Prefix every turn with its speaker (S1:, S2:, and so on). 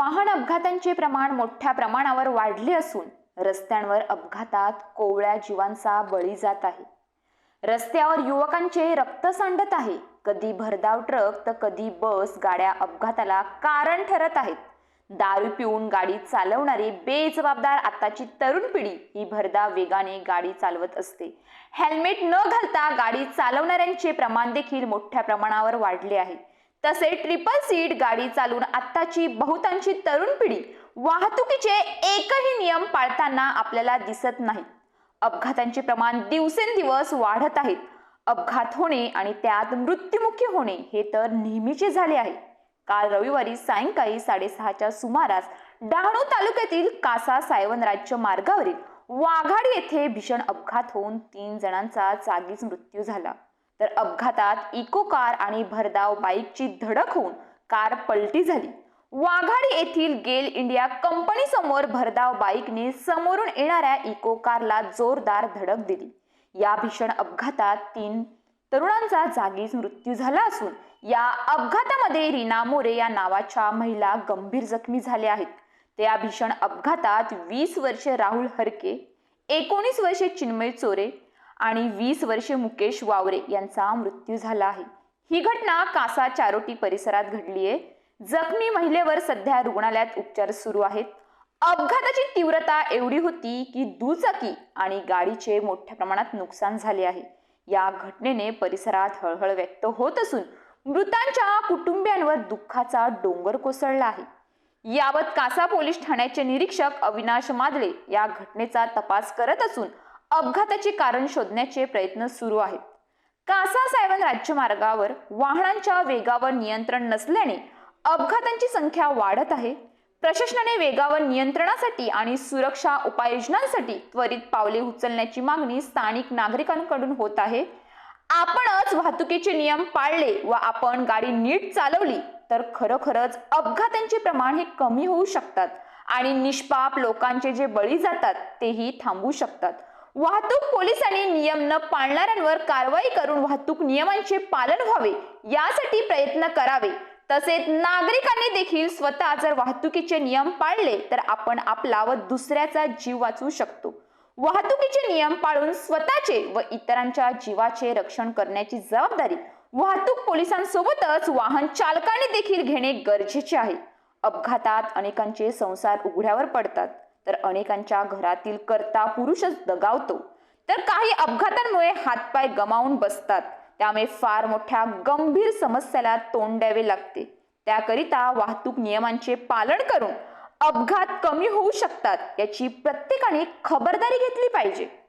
S1: वाहन अपघातांचे प्रमाण मोठ्या प्रमाणावर वाढले असून रस्त्यांवर अपघातात कोवळ्या जीवांचा बळी जात आहे. रस्त्यावर युवकांचे रक्त सांडत आहे. कधी भरधाव ट्रक तर कधी बस गाड्या अपघाताला कारण ठरत आहेत. दारू पिऊन गाडी चालवणारी बेजबाबदार आताची तरुण पिढी ही भरधाव वेगाने गाडी चालवत असते. हेल्मेट न घालता गाडी चालवणाऱ्यांचे प्रमाण देखील मोठ्या प्रमाणावर वाढले आहे. तसे ट्रिपल सीट गाडी चालवून आत्ताची बहुतांशी तरुण पिढी वाहतुकीचे एकही नियम पाळताना आपल्याला दिसत नाही. अपघातांचे प्रमाण दिवसेंदिवस वाढत आहेत अपघात होणे आणि त्यात मृत्युमुखी होणे हे तर नेहमीचे झाले आहे. काल रविवारी सायंकाळी साडेसहाच्या सुमारास डहाणू तालुक्यातील कासा सायवन राज्य मार्गावरील वाघाड येथे भीषण अपघात होऊन तीन जणांचा जागीच मृत्यू झाला. तर अपघातात इको कार आणि भरधाव बाईकची धडक होऊन कार पलटी झाली. वाघाडी येथील गेल इंडिया कंपनी समोर भरधाव बाईकने समोरून येणाऱ्या इको कारला जोरदार धडक दिली. या भीषण अपघातात तीन तरुणांचा जागीच मृत्यू झाला असून या अपघातामध्ये रीना मोरे या नावाच्या महिला गंभीर जखमी झाल्या आहेत. त्या भीषण अपघातात वीस वर्षे राहुल हरके एकोणीस वर्षे चिन्मय चोरे आणि वीस वर्षे मुकेश वावरे यांचा मृत्यू झाला आहे. ही घटना कासा चारोटी परिसरात घडली आहे. जखमी महिलेवर सध्या रुग्णालयात उपचार सुरू आहेत. अपघाताची तीव्रता एवढी होती की दुचाकी आणि गाडीचे मोठ्या प्रमाणात नुकसान झाले आहे. या घटनेने परिसरात हळहळ व्यक्त होत असून मृतांच्या कुटुंबियांवर दुःखाचा डोंगर कोसळला आहे. यावत कासा पोलीस ठाण्याचे निरीक्षक अविनाश मादळे या घटनेचा तपास करत असून अपघाताचे कारण शोधण्याचे प्रयत्न सुरू आहेत. कासा सायवन राज्यमार्गावर वाहनांच्या वेगावर नियंत्रण नसल्याने अपघातांची संख्या वाढत आहे. प्रशासनाने वेगावर नियंत्रणासाठी आणि सुरक्षा उपाययोजनांसाठी त्वरित पावले उचलण्याची मागणी स्थानिक नागरिकांकडून होत आहे. आपणच वाहतुकीचे नियम पाळले व आपण गाडी नीट चालवली तर खरोखरच अपघातांचे प्रमाण हे कमी होऊ शकतात आणि निष्पाप लोकांचे जे बळी जातात तेही थांबू शकतात. वाहतूक पोलिसांनी नियम न पाळणाऱ्यांवर कारवाई करून वाहतूक नियमांचे पालन व्हावे यासाठी प्रयत्न करावे. तसेच नागरिकांनी देखील स्वतः जर वाहतुकीचे नियम पाळले तर आपण आपला व दुसऱ्याचा जीव वाचवू शकतो. वाहतुकीचे नियम पाळून स्वतःचे व इतरांच्या जीवाचे रक्षण करण्याची जबाबदारी वाहतूक पोलिसांसोबतच वाहन चालकांनी देखील घेणे गरजेचे आहे. अपघातात अनेकांचे संसार उघड्यावर पडतात. तर अनेकांच्या घरातील कर्ता पुरुषच दगावतो. तर काही अपघातांमुळे हातपाय गमावून बसतात. त्यामुळे फार मोठ्या गंभीर समस्याला तोंड द्यावे लागते. त्याकरिता वाहतूक नियमांचे पालन करून अपघात कमी होऊ शकतात याची प्रत्येकाने खबरदारी घेतली पाहिजे.